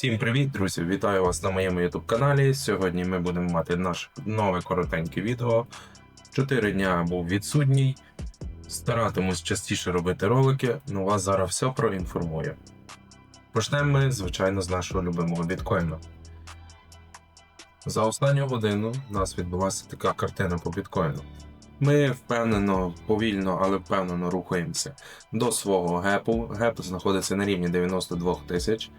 Всім привіт, друзі! Вітаю вас на моєму YouTube каналі. Сьогодні ми будемо мати наше нове коротеньке відео. Чотири дня був відсутній. Старатимусь частіше робити ролики, але вас зараз все проінформую. Почнемо ми, звичайно, з нашого любимого біткоїну. За останню годину у нас відбулася така картина по біткоїну. Ми впевнено, повільно, але впевнено рухаємося до свого гепу. Геп знаходиться на рівні 92 тисяч.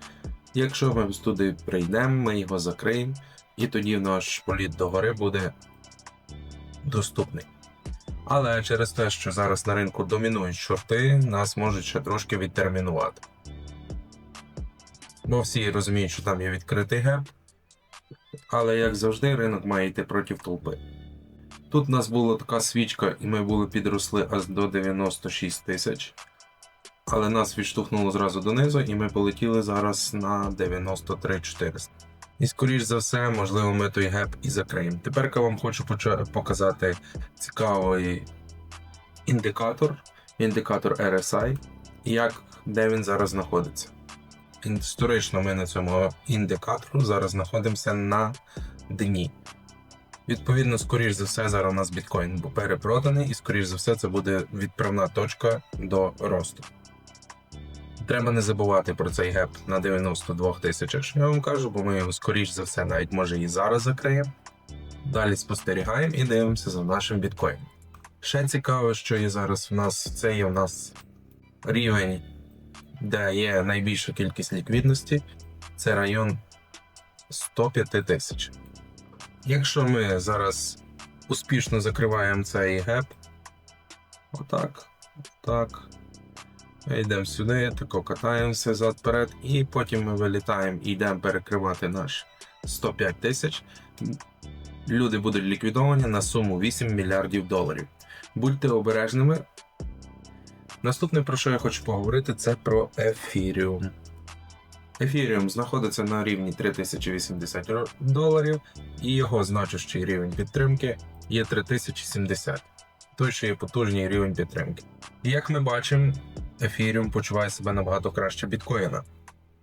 Якщо ми туди прийдемо, ми його закриємо, і тоді наш політ до гори буде доступний. Але через те, що зараз на ринку домінують шорти, нас можуть ще трошки відтермінувати. Бо всі розуміють, що там є відкритий геп. Але як завжди, ринок має йти проти толпи. Тут у нас була така свічка, і ми були підросли аж до 96 тисяч. Але нас відштовхнуло зразу донизу, і ми полетіли зараз на 93 400. І скоріш за все, можливо, ми той геп і закриємо. Тепер я вам хочу показати цікавий індикатор, індикатор RSI, як де він зараз знаходиться. Історично ми на цьому індикатору зараз знаходимося на дні. Відповідно, скоріш за все, зараз у нас біткоін перепроданий, і скоріш за все, це буде відправна точка до росту. Треба не забувати про цей геп на 92 тисячах, що я вам кажу, бо ми його скоріш за все навіть може і зараз закриємо. Далі спостерігаємо і дивимося за нашим біткоїном. Ще цікаво, що є зараз в нас це є в нас рівень, де є найбільша кількість ліквідності. Це район 105 тисяч. Якщо ми зараз успішно закриваємо цей геп, отак, отак. Йдемо сюди, тако катаємося зад вперед, і потім ми вилітаємо і йдемо перекривати наш 105 тисяч. Люди будуть ліквідовані на суму 8 мільярдів доларів. Будьте обережними. Наступне, про що я хочу поговорити, це про Ефіріум. Ефіріум знаходиться на рівні 3080 доларів, і його значущий рівень підтримки є 3070. Той, що є потужний рівень підтримки. Як ми бачимо, Ефіріум почуває себе набагато краще біткоїна.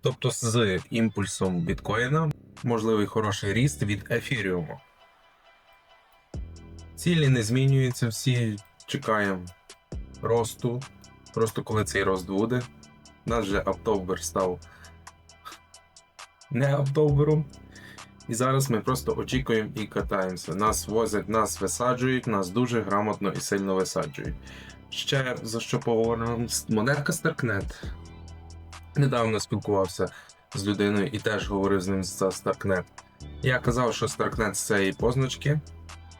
Тобто з імпульсом біткоїна можливий хороший ріст від ефіріуму. Цілі не змінюються, всі чекаємо росту. Просто коли цей рост буде. У нас вже Октобер став не Октобером. І зараз ми просто очікуємо і катаємося. Нас возять, нас висаджують, нас дуже грамотно і сильно висаджують. Ще за що поговоримо? Монетка Старкнет. Недавно спілкувався з людиною і теж говорив з ним за Старкнет. Я казав, що Старкнет з цієї позначки,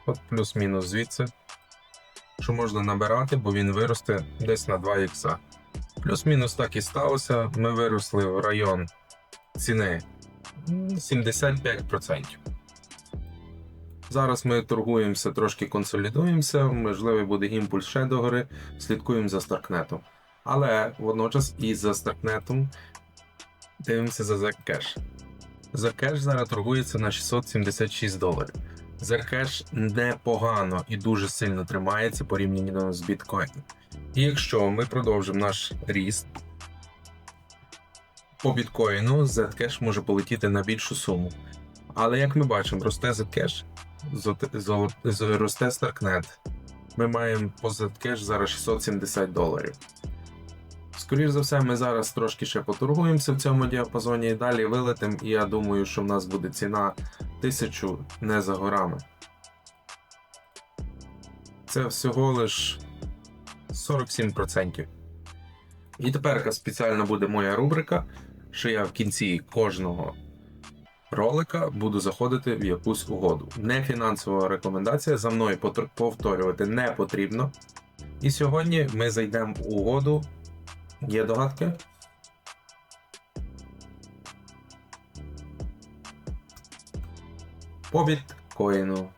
от плюс-мінус звідси, що можна набирати, бо він виросте десь на 2 ікса. Плюс-мінус так і сталося. Ми виросли в район ціни 75%. Зараз ми торгуємося, трошки консолідуємося, можливо, буде імпульс ще догори, слідкуємо за Старкнетом. Але водночас і за Старкнетом дивимося за Zcash. Zcash зараз торгується на 676 доларів. Zcash непогано і дуже сильно тримається порівняно з біткоїном. І якщо ми продовжимо наш ріст по біткоїну, Zcash може полетіти на більшу суму. Але як ми бачимо, росте Zcash, росте Starknet. Ми маємо по Zcash зараз 670 доларів. Скоріше за все, ми зараз трошки ще поторгуємося в цьому діапазоні і далі вилетимо, і я думаю, що в нас буде ціна 1000 не за горами. Це всього лиш 47%. І тепер спеціально буде моя рубрика, що я в кінці кожного ролика буду заходити в якусь угоду. Не фінансова рекомендація, за мною повторювати не потрібно. І сьогодні ми зайдемо в угоду. Є догадки? По біткоїну.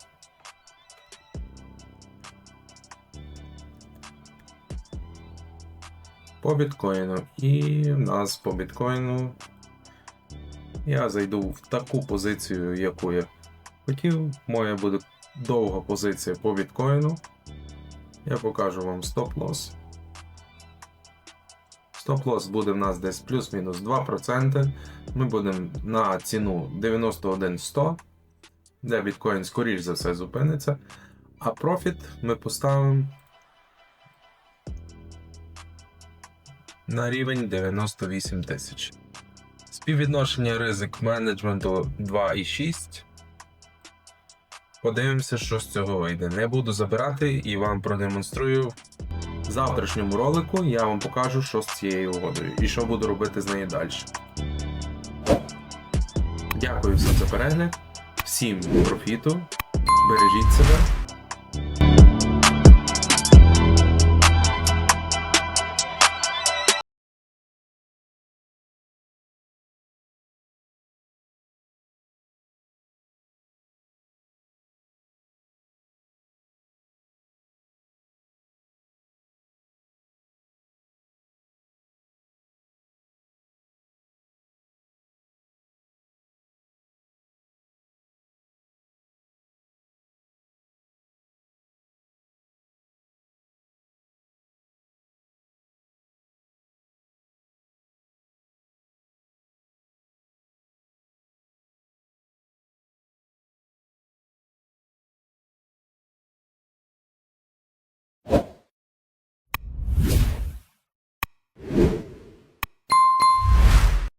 По біткоїну. І в нас по біткоїну я зайду в таку позицію, яку я хотів. Моя буде довга позиція по біткоїну. Я покажу вам стоп-лосс. Стоп-лосс буде в нас десь плюс-мінус 2%. Ми будемо на ціну 91,100, де біткоін, скоріш за все, зупиниться. А профіт ми поставимо на рівень 98 тисяч. Співвідношення ризик менеджменту 2,6. Подивимося, що з цього вийде. Не буду забирати і вам продемонструю. В завтрашньому ролику я вам покажу, що з цією угодою і що буду робити з нею далі. Дякую всім за перегляд, всім профіту, бережіть себе